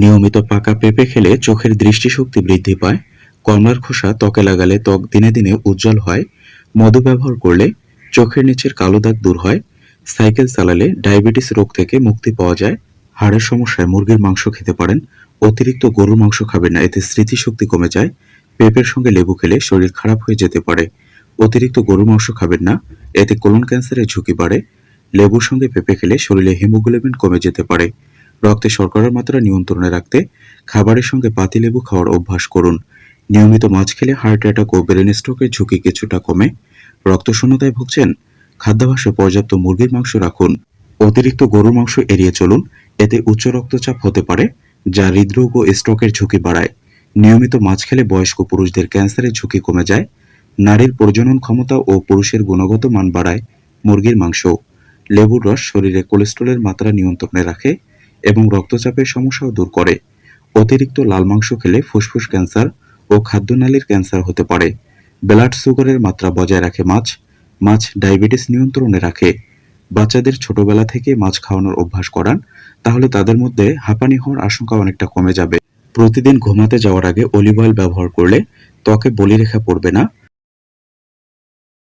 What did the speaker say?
নিয়মিত পাকা পেঁপে খেলে চোখের দৃষ্টিশক্তি বৃদ্ধি পায় কমলার খোসা ত্বকে লাগালে ত্বক দিনে দিনে উজ্জ্বল হয়, মধু ব্যবহার করলে চোখের নিচের কালো দাগ দূর হয়, সাইকেল চালালে ডায়াবেটিস রোগ থেকে মুক্তি পাওয়া যায়, হাড়ের সমস্যায় মুরগির মাংস খেতে পারেন, অতিরিক্ত গরুর মাংস খাবেন না, এতে স্মৃতিশক্তি কমে যায়, পেঁপের সঙ্গে লেবু খেলে শরীর খারাপ হয়ে যেতে পারে, অতিরিক্ত গরুর মাংস খাবেন না, এতে কোলন ক্যান্সারের ঝুঁকি বাড়ে, লেবুর সঙ্গে পেঁপে খেলে শরীরে হিমোগ্লোবিন কমে যেতে পারে। রক্তে শর্করার মাত্রা নিয়ন্ত্রণে রাখতে খাবারের সঙ্গে পাতিলেবু খাওয়ার অভ্যাস করুন। নিয়মিত মাছ খেলে হার্ট অ্যাটাক ও ব্রেন স্ট্রোকের ঝুঁকি কিছুটা কমে। রক্তশূন্যতায় ভুগছেন খাদ্যাভাসে পর্যাপ্ত মুরগির মাংস রাখুন। অতিরিক্ত গরুর মাংস এড়িয়ে চলুন, এতে উচ্চ রক্তচাপ হতে পারে, যা হৃদরোগ ও স্ট্রোকের ঝুঁকি বাড়ায়। নিয়মিত মাছ খেলে বয়স্ক পুরুষদের ক্যান্সারের ঝুঁকি কমে যায়, নারীর প্রজনন ক্ষমতা ও পুরুষের গুণগত মান বাড়ায় মুরগির মাংস। লেবুর রস শরীরে কোলেস্টেরলের মাত্রা নিয়ন্ত্রণে রাখে এবং রক্তচাপের সমস্যাও দূর করে। অতিরিক্ত লাল মাংস খেলে ফুসফুস ক্যান্সার ও খাদ্যনালীর ক্যান্সার হতে পারে। ব্লাড সুগারের মাত্রা বজায় রাখে মাছ মাছ ডায়াবেটিস নিয়ন্ত্রণে রাখে। বাচ্চাদের ছোটবেলা থেকে মাছ খাওয়ানোর অভ্যাস করান, তাহলে তাদের মধ্যে হাঁপানি হওয়ার আশঙ্কা অনেকটা কমে যাবে। প্রতিদিন ঘুমাতে যাওয়ার আগে অলিভ অয়েল ব্যবহার করলে ত্বকে বলিরেখা পড়বে না